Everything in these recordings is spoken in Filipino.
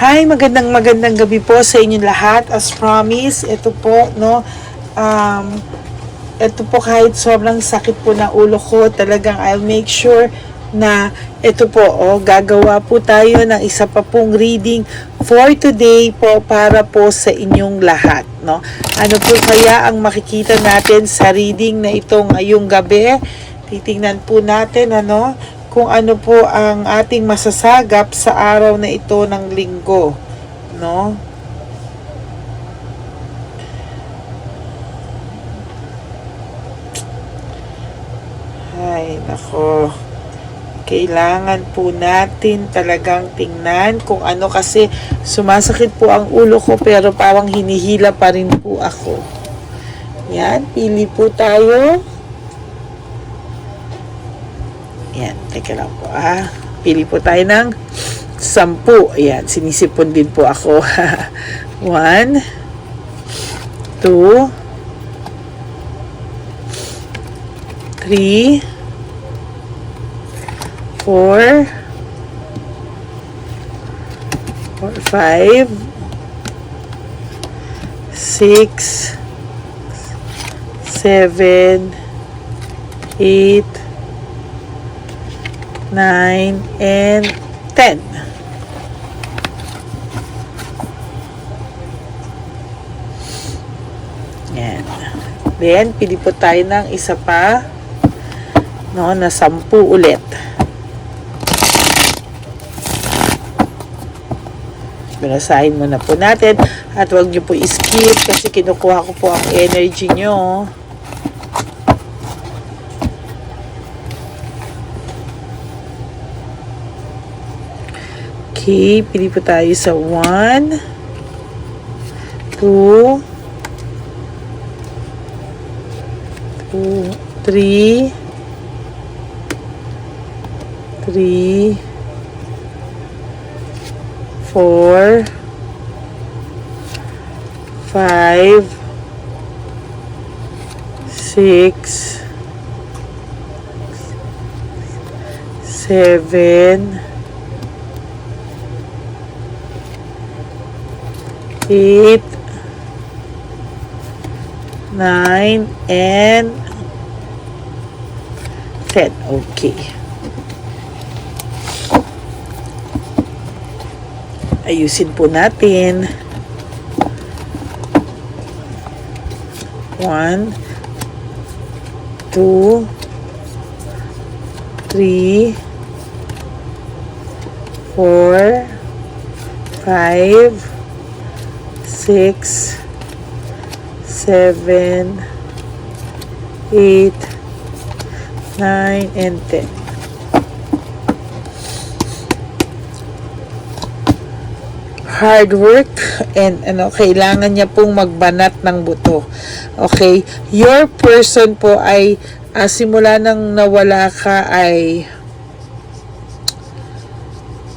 Hi, magandang magandang gabi po sa inyong lahat. As promised, ito po, no, um, ito po kahit sobrang sakit po na ulo ko, talagang I'll make sure na ito po, oh, gagawa po tayo ng isa pa pong reading for today po para po sa inyong lahat, no. Ano po kaya ang makikita natin sa reading na ito ngayong gabi? Titingnan po natin, ano, kung ano po ang ating masasagap sa araw na ito ng linggo, no? Ay, nako. Kailangan po natin talagang tingnan kung ano kasi sumasakit po ang ulo ko pero parang hinihila pa rin po ako. Yan, pili po tayo. Yan, teka lang po ah. Pili po tayo ng sampu. Ayan, sinisipon din po ako. One, two, three, four, four, five, six, seven, eight, 9, and 10. Yan. Then, pili po tayo ng isa pa. No, na 10 ulit. Binasahin muna po natin. At huwag nyo po skip kasi kinukuha ko po ang energy nyo. Okay, pili po tayo sa 1, 2, 2, 3, 3, 4, 5, 6, 7, eight, nine, and ten. Okay. Ayusin po natin. One, two, three, four, five, six, seven, eight, nine, and ten. Hard work and ano, kailangan niya pong magbanat ng buto. Okay? Your person po ay ah, simula nang nawala ka ay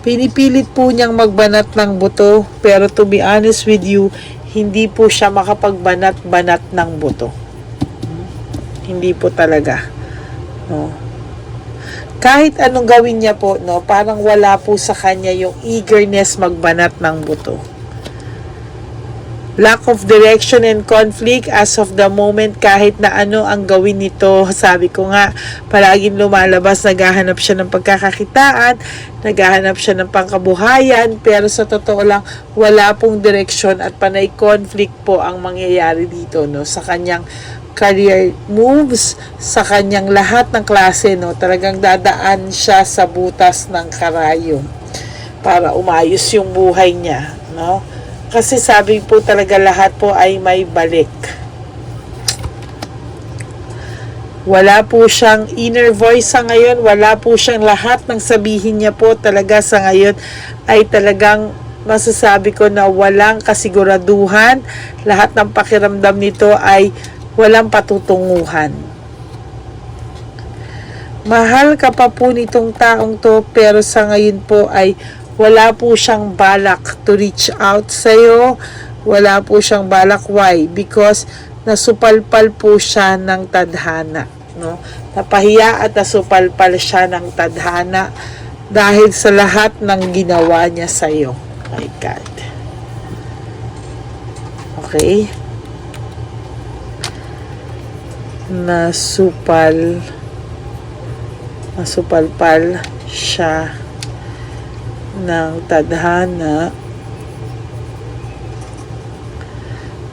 Pinipilit po niyang magbanat ng buto, pero to be honest with you, hindi po siya makapagbanat-banat ng buto. Hindi po talaga. No. Kahit anong gawin niya po, no, parang wala po sa kanya yung eagerness magbanat ng buto. Lack of direction and conflict as of the moment kahit na ano ang gawin nito. Sabi ko nga, palaging lumalabas, naghahanap siya ng pagkakakitaan, naghahanap siya ng pangkabuhayan, pero sa totoo lang, wala pong direksyon at panay conflict po ang mangyayari dito no, sa kanyang career moves, sa kanyang lahat ng klase. No, talagang dadaan siya sa butas ng karayom para umayos yung buhay niya. No? Kasi sabi po talaga lahat po ay may balik. Wala po siyang inner voice sa ngayon, wala po siyang lahat ng sabihin niya po talaga sa ngayon ay talagang masasabi ko na walang kasiguraduhan. Lahat ng pakiramdam nito ay walang patutunguhan. Mahal ka pa po nitong taong to pero sa ngayon po ay wala po siyang balak to reach out sa'yo. Wala po siyang balak. Why? Because nasupalpal po siya ng tadhana. No? Napahiya at nasupalpal siya ng tadhana dahil sa lahat ng ginawa niya sa'yo. My God. Okay. Nasupal. Nasupalpal siya ng tadhana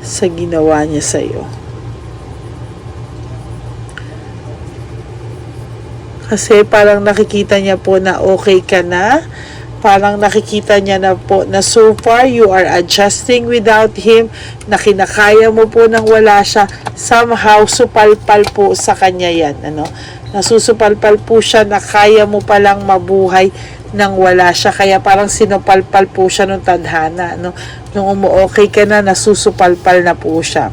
sa ginawa niya sa iyo. Kasi parang nakikita niya po na okay ka na. Parang nakikita niya na po na so far you are adjusting without him, na kinakaya mo po nang wala siya. Somehow, supalpal po sa kanya yan. Ano? Nasusupalpal po siya na kaya mo palang mabuhay nang wala siya. Kaya parang sinupalpal po siya nung tadhana. No? Nung umu-okay ka na, nasusupalpal na po siya.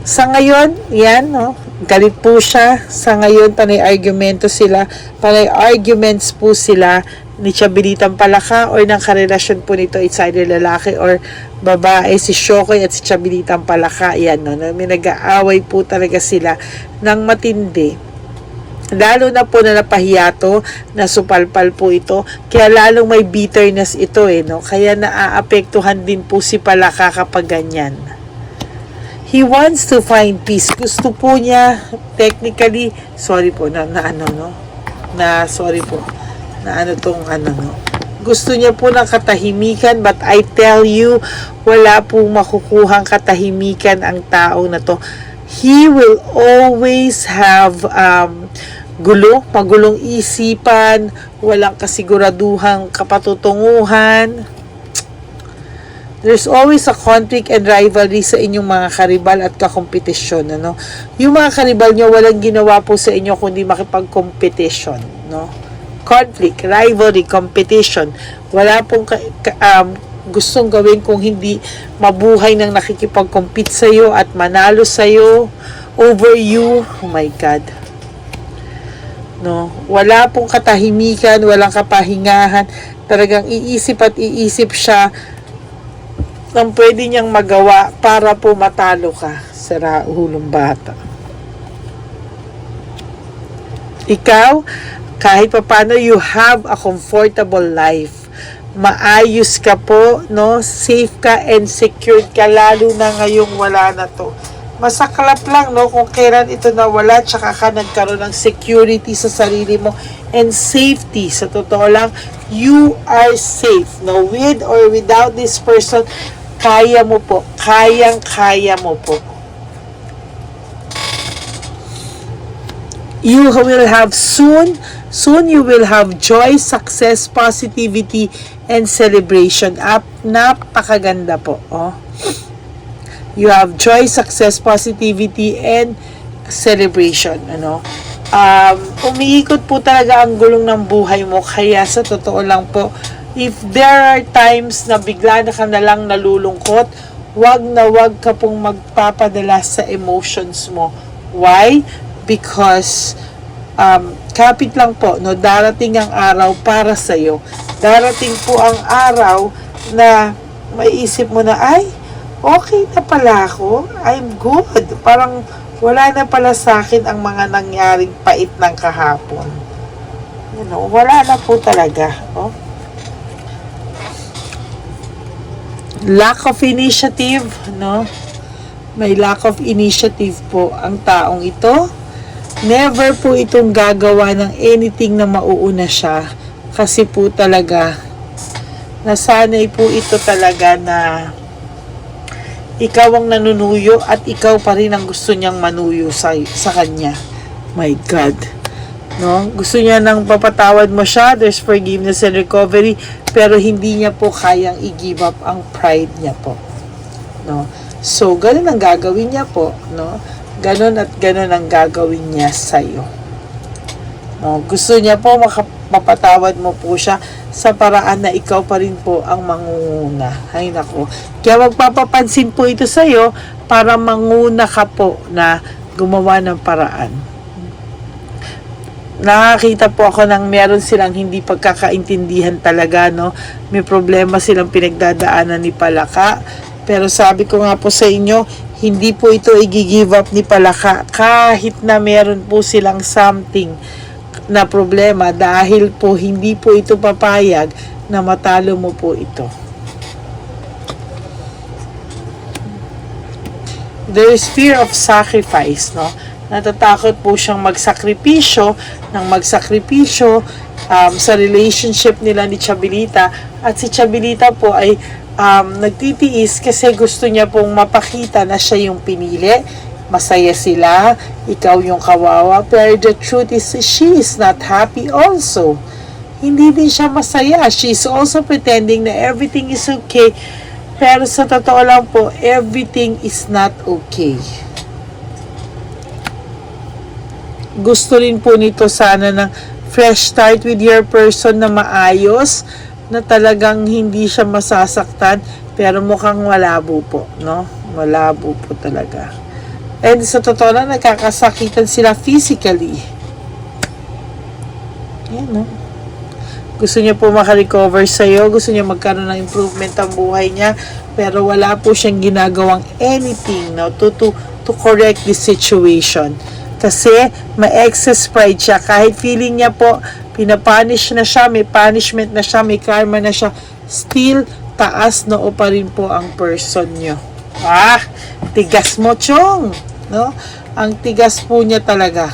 Sa ngayon, yan, no? Galit po siya. Sa ngayon, panay argumento sila. Panay arguments po sila ni Chabilitang Palaka or ng karelasyon po nito it's either lalaki or babae, si Shokoy at si Chabilitang Palaka. Yan, no? May nag-aaway po talaga sila ng matindi. Lalo na po na napahiyato, na supalpal po ito. Kaya lalong may bitterness ito eh, no? Kaya naaapektuhan din po si Palaka kapag ganyan. He wants to find peace. Gusto po niya, technically, sorry po, na, na ano, no? Na, sorry po, na ano tong ano, no? Gusto niya po ng katahimikan, but I tell you, wala pong makukuhang katahimikan ang tao na to. He will always have um, gulo, magulong isipan, walang kasiguraduhang kapatutunguhan. There's always a conflict and rivalry sa inyong mga karibal at kakompetisyon, ano? Yung mga karibal nyo, walang ginawa po sa inyo kundi makipag-competition, no? Conflict, rivalry, competition. Wala pong ka, ka- um, gustong gawin kung hindi mabuhay ng nakikipag-compete sa'yo at manalo sa'yo over you. Oh my God. No, wala pong katahimikan, walang kapahingahan. Talagang iisip at iisip siya ng pwede niyang magawa para po matalo ka sa hulong bata. Ikaw, kahit papano you have a comfortable life. Maayos ka po, no? Safe ka and secured ka lalo na ngayong wala na to. Masaklap lang, no? Kung kailan ito nawala, tsaka ka nagkaroon ng security sa sarili mo and safety. Sa totoo lang, you are safe, no? With or without this person, kaya mo po. Kayang-kaya mo po. you will have soon soon you will have joy success positivity and celebration up napakaganda po oh you have joy success positivity and celebration ano? Um umiikot po talaga ang gulong ng buhay mo kaya sa totoo lang po if there are times na bigla na ka na lang nalulungkot wag na wag ka pong magpapadala sa emotions mo. Why? Because um, kapit lang po, no, darating ang araw para sa iyo. Darating po ang araw na maiisip mo na, ay, okay na pala ako. I'm good. Parang wala na pala sa akin ang mga nangyaring pait ng kahapon. You know, wala na po talaga. Oh. Lack of initiative, no? May lack of initiative po ang taong ito never po itong gagawa ng anything na mauuna siya. Kasi po talaga, nasanay po ito talaga na ikaw ang nanunuyo at ikaw pa rin ang gusto niyang manuyo sa, sa kanya. My God. No? Gusto niya nang papatawad mo siya, there's forgiveness and recovery, pero hindi niya po kayang i-give up ang pride niya po. No? So, ganun ang gagawin niya po, no? Ganon at ganon ang gagawin niya sa No, gusto niya po mapatawad mo po siya sa paraan na ikaw pa rin po ang mangunguna. Ay nako. Kaya magpapapansin po ito sa iyo para manguna ka po na gumawa ng paraan. Nakakita po ako ng meron silang hindi pagkakaintindihan talaga, no? May problema silang pinagdadaanan ni Palaka. Pero sabi ko nga po sa inyo, hindi po ito i-give up ni Palaka kahit na meron po silang something na problema dahil po hindi po ito papayag na matalo mo po ito. There is fear of sacrifice, no? Natatakot po siyang magsakripisyo ng magsakripisyo um, sa relationship nila ni Chabilita at si Chabilita po ay um, nagtitiis kasi gusto niya pong mapakita na siya yung pinili masaya sila, ikaw yung kawawa, pero the truth is, she is not happy also. Hindi din siya masaya. She is also pretending na everything is okay, pero sa totoo lang po, everything is not okay. Gusto rin po nito sana ng fresh start with your person na maayos, na talagang hindi siya masasaktan, pero mukhang malabo po, no? Malabo po talaga. And sa totoo lang, nagkakasakitan sila physically. Yan, no? Gusto niya po makarecover sa'yo, gusto niya magkaroon ng improvement ang buhay niya, pero wala po siyang ginagawang anything, no? To, to, to correct this situation. Kasi, may excess pride siya. Kahit feeling niya po, pinapunish na siya, may punishment na siya, may karma na siya, still, taas noo pa rin po ang person niyo. Ah, tigas mo, Chong. No? Ang tigas po niya talaga.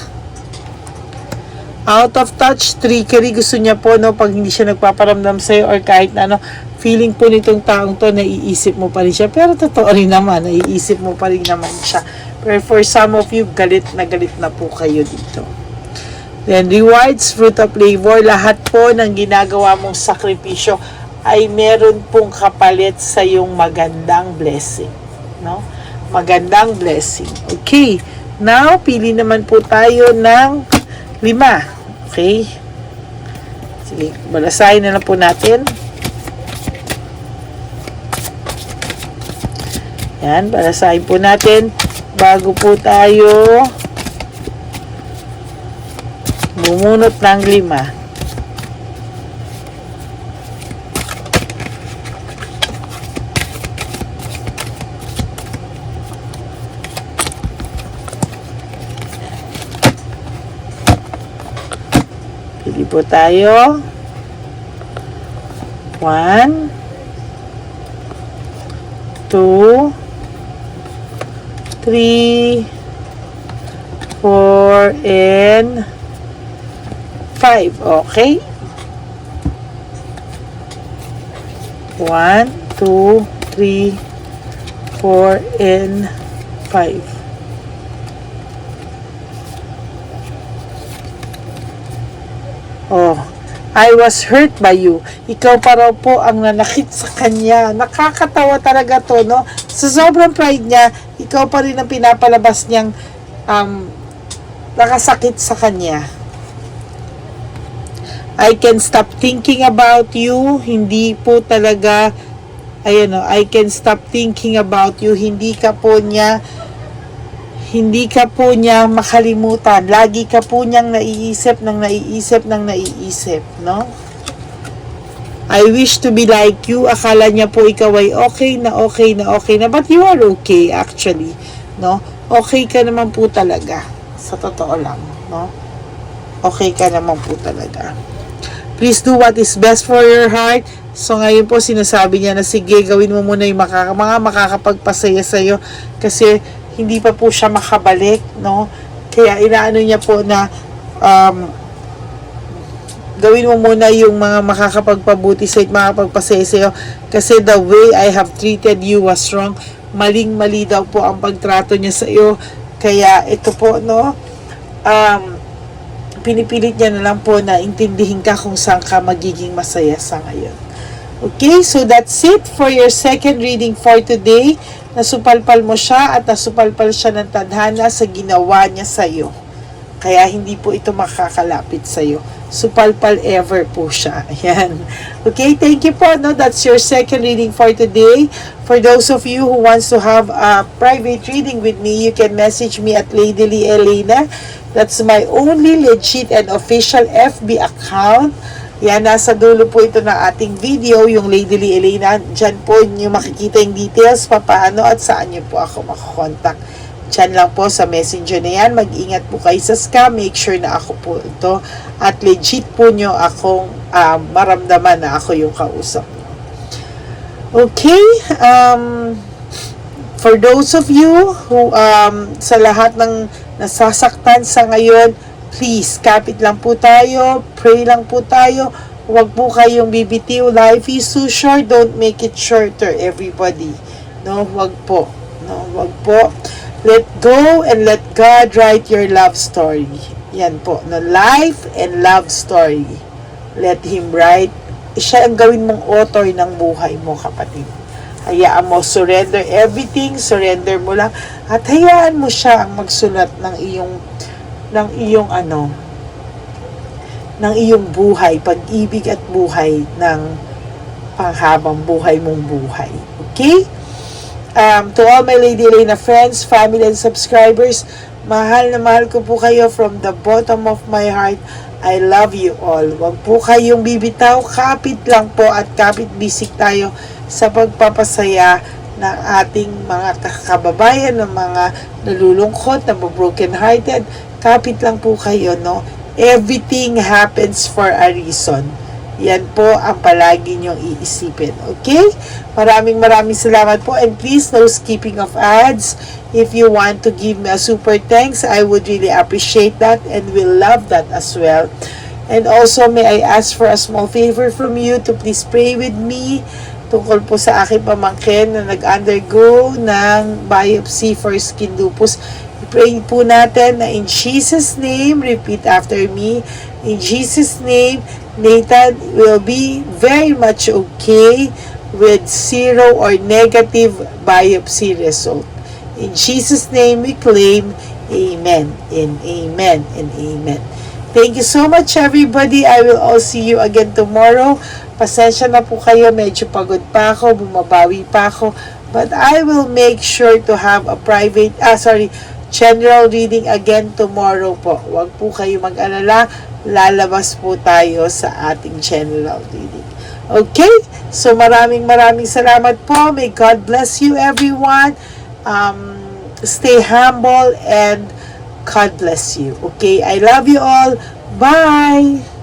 Out of touch, trickery, gusto niya po, no, pag hindi siya nagpaparamdam sa'yo or kahit na, ano, feeling po nitong taong to, naiisip mo pa rin siya. Pero totoo rin naman, naiisip mo pa rin naman siya. Pero for some of you, galit na galit na po kayo dito. Then, rewards, fruit of labor, lahat po ng ginagawa mong sakripisyo ay meron pong kapalit sa yung magandang blessing. Magandang blessing. Okay. Now, pili naman po tayo ng lima. Okay? Sige, balasahin na lang po natin. Yan, balasahin po natin bago po tayo bumunot ng lima. Pili po tayo. One. Two. Three. Four. And five. Okay. One, two, three, four, and five. Oh, I was hurt by you. Ikaw pa raw po ang nanakit sa kanya. Nakakatawa talaga to, no? Sa sobrang pride niya, ikaw pa rin ang pinapalabas niyang um, nakasakit sa kanya. I can stop thinking about you. Hindi po talaga, ayan o, I can stop thinking about you. Hindi ka po niya, hindi ka po niya makalimutan. Lagi ka po niyang naiisip ng naiisip ng naiisip, no? I wish to be like you. Akala niya po ikaw ay okay na okay na okay na. But you are okay actually, no? Okay ka naman po talaga. Sa totoo lang, no? Okay ka naman po talaga. Please do what is best for your heart. So ngayon po sinasabi niya na sige gawin mo muna yung makaka, mga makakapagpasaya sa iyo kasi hindi pa po siya makabalik, no? Kaya inaano niya po na um, gawin mo muna yung mga makakapagpabuti sa makakapagpasaya sa iyo kasi the way I have treated you was wrong. Maling-mali daw po ang pagtrato niya sa iyo. Kaya ito po, no? Um, pinipilit niya na lang po na intindihin ka kung saan ka magiging masaya sa ngayon. Okay, so that's it for your second reading for today. Nasupalpal mo siya at nasupalpal siya ng tadhana sa ginawa niya sa iyo. Kaya hindi po ito makakalapit sa iyo. Supalpal ever po siya. Ayan. Okay, thank you po. No? That's your second reading for today. For those of you who wants to have a private reading with me, you can message me at Lady Lee Elena. That's my only legit and official FB account. Yan, nasa dulo po ito ng ating video, yung Lady Lee Elena. Diyan po nyo makikita yung details, papaano at saan nyo po ako makakontakt. Diyan lang po sa messenger na yan. Mag-ingat po kayo sa scam. Make sure na ako po ito. At legit po nyo akong um, maramdaman na ako yung kausap nyo. Okay. Um, for those of you who um, sa lahat ng nasasaktan sa ngayon, please, kapit lang po tayo. Pray lang po tayo. Huwag po kayong bibitiw. Life is too short. Don't make it shorter, everybody. No, huwag po. No, huwag po. Let go and let God write your love story. Yan po. No, life and love story. Let Him write. Siya ang gawin mong author ng buhay mo, kapatid. Hayaan mo, surrender everything, surrender mo lang, at hayaan mo siya ang magsulat ng iyong, ng iyong ano, ng iyong buhay, pag-ibig at buhay ng panghabang buhay mong buhay. Okay? Um, to all my Lady Elena friends, family, and subscribers, mahal na mahal ko po kayo from the bottom of my heart. I love you all. Huwag po kayong bibitaw. Kapit lang po at kapit bisik tayo sa pagpapasaya ng ating mga kababayan, ng mga nalulungkot, na broken hearted. Kapit lang po kayo, no? Everything happens for a reason. Yan po ang palagi niyong iisipin. Okay? Maraming maraming salamat po. And please, no skipping of ads. If you want to give me a super thanks, I would really appreciate that and will love that as well. And also, may I ask for a small favor from you to please pray with me tungkol po sa aking pamangkin na nag-undergo ng biopsy for skin lupus. Pray po natin na in Jesus' name, repeat after me, in Jesus' name, Nathan will be very much okay with zero or negative biopsy result. In Jesus' name we claim, Amen and Amen and Amen. Thank you so much everybody. I will all see you again tomorrow. Pasensya na po kayo, medyo pagod pa ako, bumabawi pa ako. But I will make sure to have a private, ah sorry, general reading again tomorrow po. Huwag po kayo mag-alala, lalabas po tayo sa ating general reading. Okay? So maraming maraming salamat po. May God bless you everyone. Um, stay humble and God bless you. Okay? I love you all. Bye!